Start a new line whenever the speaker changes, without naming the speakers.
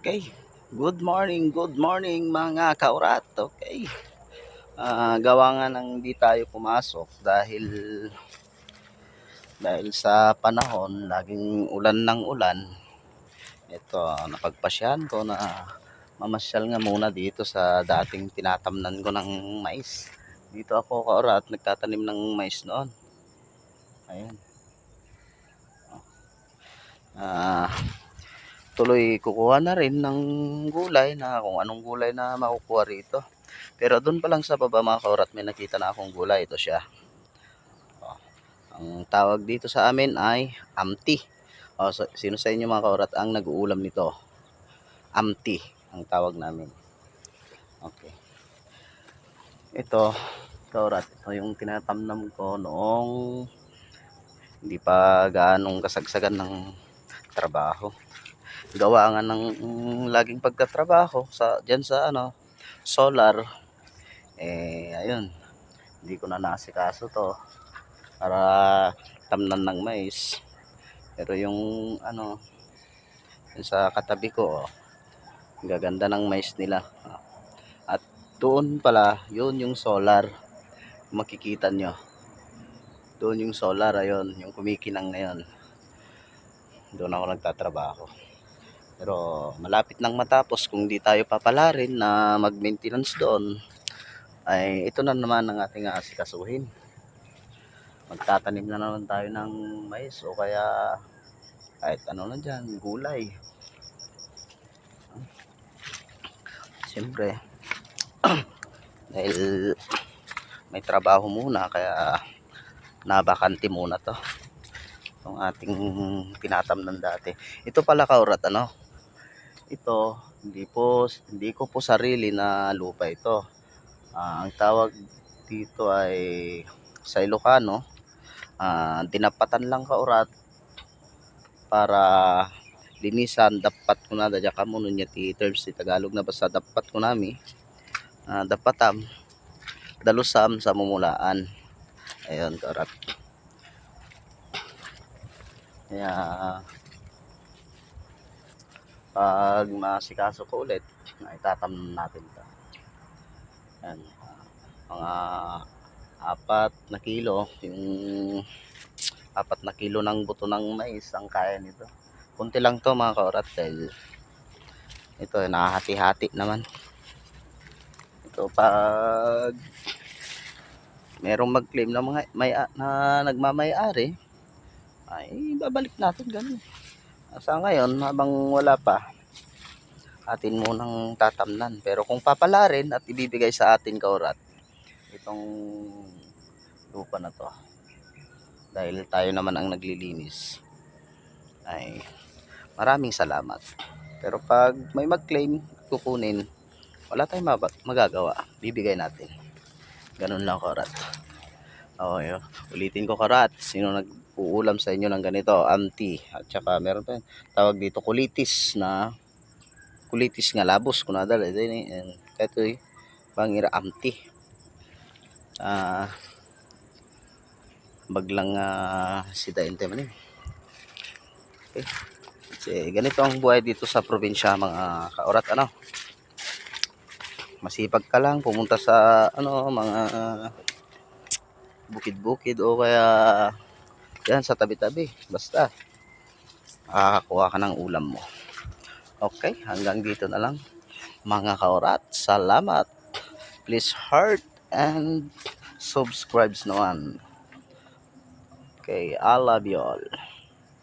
Okay. Good morning, good morning mga kaurat. Okay. Ah, gawa nga nang di tayo pumasok dahil dahil sa panahon, laging ulan ng ulan. Ito, napagpasyahan ko na mamasyal nga muna dito sa dating tinatamnan ko ng mais. Dito ako kaurat, nagtatanim ng mais noon. Ayan. Ah, tuloy kukuha na rin ng gulay na kung anong gulay na makukuha rito. Pero doon pa lang sa baba mga kaurat may nakita na akong gulay. Ito siya. Oh, ang tawag dito sa amin ay amti. Oh, so, sino sa inyo mga kaurat ang nag-uulam nito? Amti ang tawag namin. Okay. Ito, kaurat. Ito yung tinatamnam ko noong hindi pa gaanong kasagsagan ng trabaho gawa nga ng mm, laging pagkatrabaho sa diyan sa ano solar. Eh ayun. Hindi ko na naasikaso to para tamnan ng mais. Pero yung ano yung sa katabi ko oh, gaganda ng mais nila. At doon pala yun yung solar. Makikita nyo. Doon yung solar ayun yung kumikinang na yun. Doon ako nagtatrabaho pero malapit nang matapos kung di tayo papalarin na mag-maintenance doon ay ito na naman ang ating aasikasuhin. Magtatanim na naman tayo ng mais o kaya kahit ano na dyan, gulay. Siyempre, dahil may trabaho muna kaya nabakante muna to itong ating tinatamnan dati. Ito pala kaurat ano. Ito hindi po hindi ko po sarili na lupa ito. Ah, ang tawag dito ay sa Ilocano, ah, dinapatan lang kaurat para linisan dapat ko na dadya kamo nun ti terms ti Tagalog na basta dapat ko nami ah, dapatam dalusam sa mumulaan ayun kaurat kaya pag masikaso ko ulit, naitatam natin ito. Yan. Mga apat na kilo, yung apat na kilo ng buto ng mais ang kaya nito. Kunti lang to mga kaurat dahil ito nakahati-hati naman. Ito pag merong mag-claim na mga may na nagmamay-ari, ay babalik natin ganun. Sa ngayon, habang wala pa, atin munang tatamnan. Pero kung papalarin at ibibigay sa atin kaurat, itong lupa na to, dahil tayo naman ang naglilinis, ay maraming salamat. Pero pag may mag-claim, kukunin, wala tayong magagawa. Bibigay natin. Ganun lang kaurat. Okay, ulitin ko karat. Sino nag uulam sa inyo ng ganito, amti. At saka meron pa tawag dito kulitis na kulitis nga labos kung nadal. Ito yun, ito yung pangira amti. Ah, baglang uh, sida inte man eh. Okay. Kasi ganito ang buhay dito sa probinsya mga kaurat ano. Masipag ka lang pumunta sa ano mga bukid-bukid o kaya yan sa tabi-tabi. Basta makakakuha ka ng ulam mo. Okay, hanggang dito na lang. Mga kaurat, salamat. Please heart and subscribe naman. Okay, I love you all.